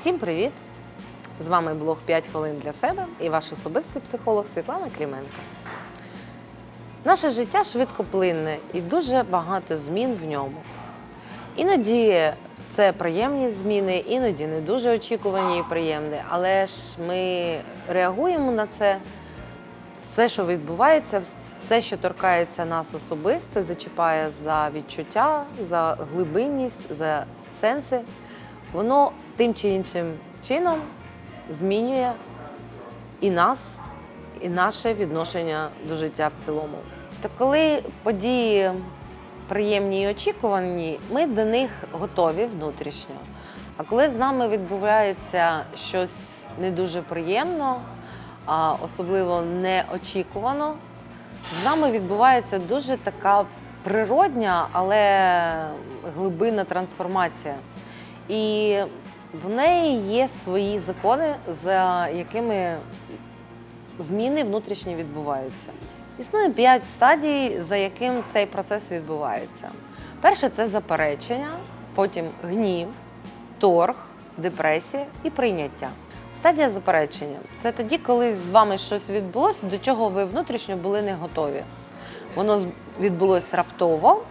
Всім привіт! З вами блог 5 хвилин для себе і ваш особистий психолог Світлана Кліменко. Наше життя швидкоплинне і дуже багато змін в ньому. Іноді це приємні зміни, іноді не дуже очікувані і приємні, але ж ми реагуємо на це. Все, що відбувається, все, що торкається нас особисто, зачіпає за відчуття, за глибинність, за сенси, воно тим чи іншим чином змінює і нас, і наше відношення до життя в цілому. То коли події приємні і очікувані, ми до них готові внутрішньо. А коли з нами відбувається щось не дуже приємно, а особливо неочікувано, з нами відбувається дуже така природня, але глибинна трансформація. І в неї є свої закони, за якими зміни внутрішні відбуваються. Існує п'ять стадій, за яким цей процес відбувається. Перше це заперечення, потім гнів, торг, депресія і прийняття. Стадія заперечення це тоді, коли з вами щось відбулося, до чого ви внутрішньо були не готові. Воно відбулося раптово.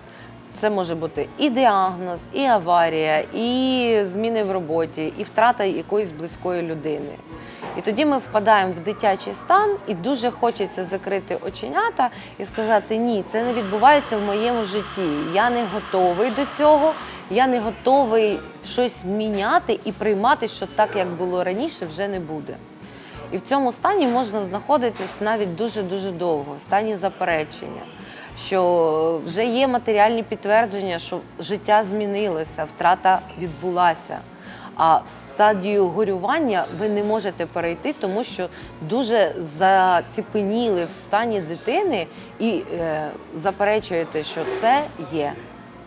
Це може бути і діагноз, і аварія, і зміни в роботі, і втрата якоїсь близької людини. І тоді ми впадаємо в дитячий стан, і дуже хочеться закрити оченята і сказати: ні, це не відбувається в моєму житті. Я не готовий до цього, я не готовий щось міняти і приймати, що так, як було раніше, вже не буде. І в цьому стані можна знаходитись навіть дуже-дуже довго, в стані заперечення, що вже є матеріальні підтвердження, що життя змінилося, втрата відбулася. А стадію горювання ви не можете перейти, тому що дуже заціпеніли в стані дитини і е, заперечуєте, що це є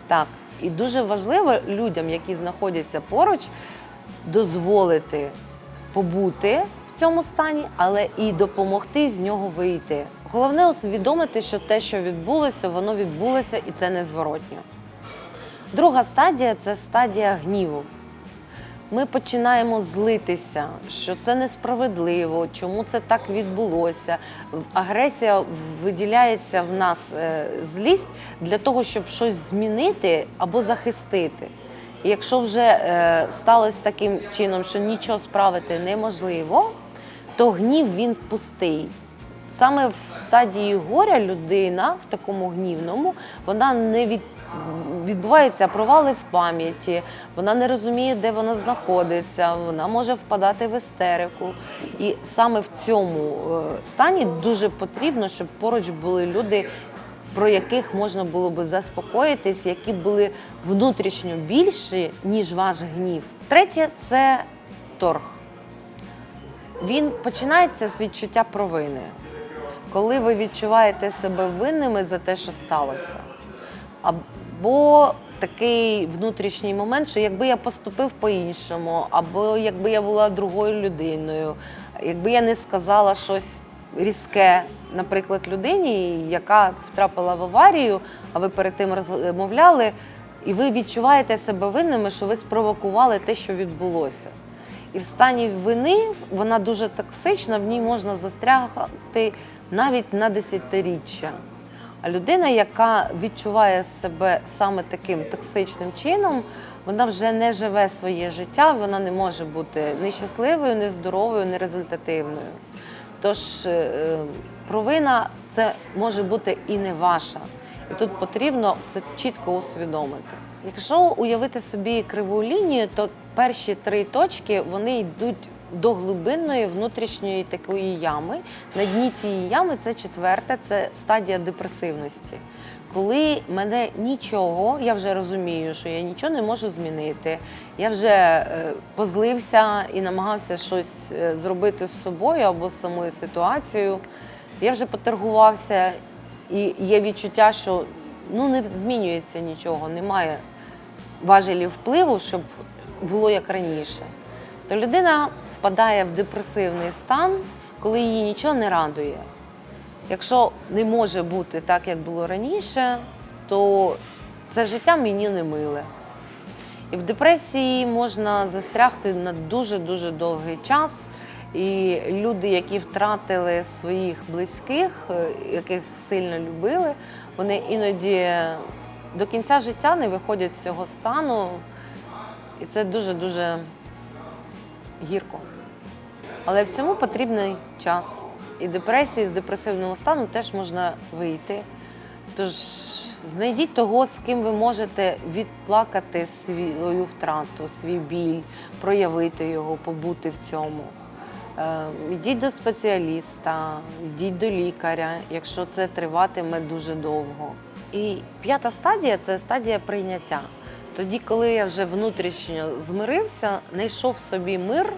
так. І дуже важливо людям, які знаходяться поруч, дозволити побути цьому стані, але і допомогти з нього вийти. Головне усвідомити, що те, що відбулося, воно відбулося і це незворотньо. Друга стадія це стадія гніву. Ми починаємо злитися, що це несправедливо, чому це так відбулося. Агресія виділяється в нас е, злість для того, щоб щось змінити або захистити. І якщо вже е, сталося таким чином, що нічого справити неможливо, то гнів він пустий. Саме в стадії горя людина в такому гнівному вона не від, відбуваються провали в пам'яті, вона не розуміє, де вона знаходиться, вона може впадати в істерику. І саме в цьому е, стані дуже потрібно, щоб поруч були люди, про яких можна було би заспокоїтись, які були внутрішньо більші, ніж ваш гнів. Третє це торг. Він починається з відчуття провини, коли ви відчуваєте себе винними за те, що сталося. Або такий внутрішній момент, що якби я поступив по-іншому, або якби я була другою людиною, якби я не сказала щось різке, наприклад, людині, яка втрапила в аварію, а ви перед тим розмовляли, і ви відчуваєте себе винними, що ви спровокували те, що відбулося. І в стані вини вона дуже токсична, в ній можна застрягати навіть на десятиріччя. А людина, яка відчуває себе саме таким токсичним чином, вона вже не живе своє життя, вона не може бути ні щасливою, ні здоровою, ні результативною. Тож е, провина це може бути і не ваша. І тут потрібно це чітко усвідомити. Якщо уявити собі криву лінію, то перші три точки вони йдуть до глибинної внутрішньої такої ями. На дні цієї ями це четверте, це стадія депресивності. Коли мене нічого, я вже розумію, що я нічого не можу змінити. Я вже е, позлився і намагався щось е, зробити з собою або з самою ситуацією. Я вже поторгувався, і є відчуття, що ну не змінюється нічого, немає важелів впливу, щоб було як раніше. То людина впадає в депресивний стан, коли її нічого не радує. Якщо не може бути так, як було раніше, то це життя мені не миле. І в депресії можна застрягти на дуже-дуже довгий час. І люди, які втратили своїх близьких, е, яких сильно любили, вони іноді до кінця життя не виходять з цього стану. І це дуже-дуже гірко. Але всьому потрібний час. І депресії з депресивного стану теж можна вийти. Тож знайдіть того, з ким ви можете відплакати свою втрату, свій біль, проявити його, побути в цьому. Е, Йдіть до спеціаліста, йдіть до лікаря, якщо це триватиме дуже довго. І п'ята стадія це стадія прийняття. Тоді, коли я вже внутрішньо змирився, знайшов собі мир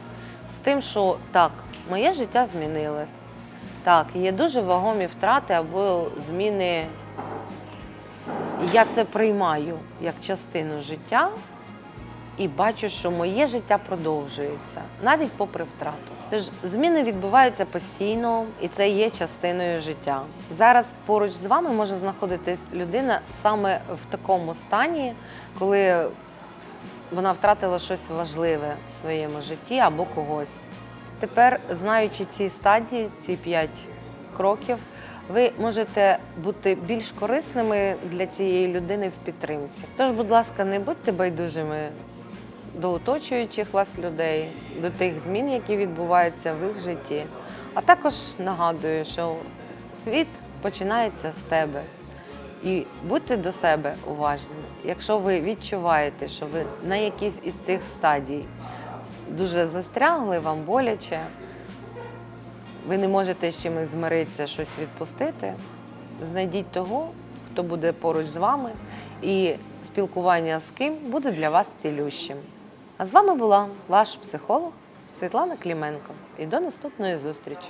з тим, що так, моє життя змінилось. Так, є дуже вагомі втрати або зміни. Я це приймаю як частину життя і бачу, що моє життя продовжується навіть попри втрату. Тож зміни відбуваються постійно, і це є частиною життя. Зараз поруч з вами може знаходитись людина саме в такому стані, коли вона втратила щось важливе в своєму житті або когось. Тепер, знаючи ці стадії, ці п'ять кроків, ви можете бути більш корисними для цієї людини в підтримці. Тож, будь ласка, не будьте байдужими до оточуючих вас людей, до тих змін, які відбуваються в їх житті. А також нагадую, що світ починається з тебе. І будьте до себе уважними. Якщо ви відчуваєте, що ви на якійсь із цих стадій дуже застрягли, вам боляче, ви не можете з чимось змиритися, щось відпустити, знайдіть того, хто буде поруч з вами, і спілкування з ким буде для вас цілющим. А з вами була ваш психолог Світлана Кліменко. І до наступної зустрічі!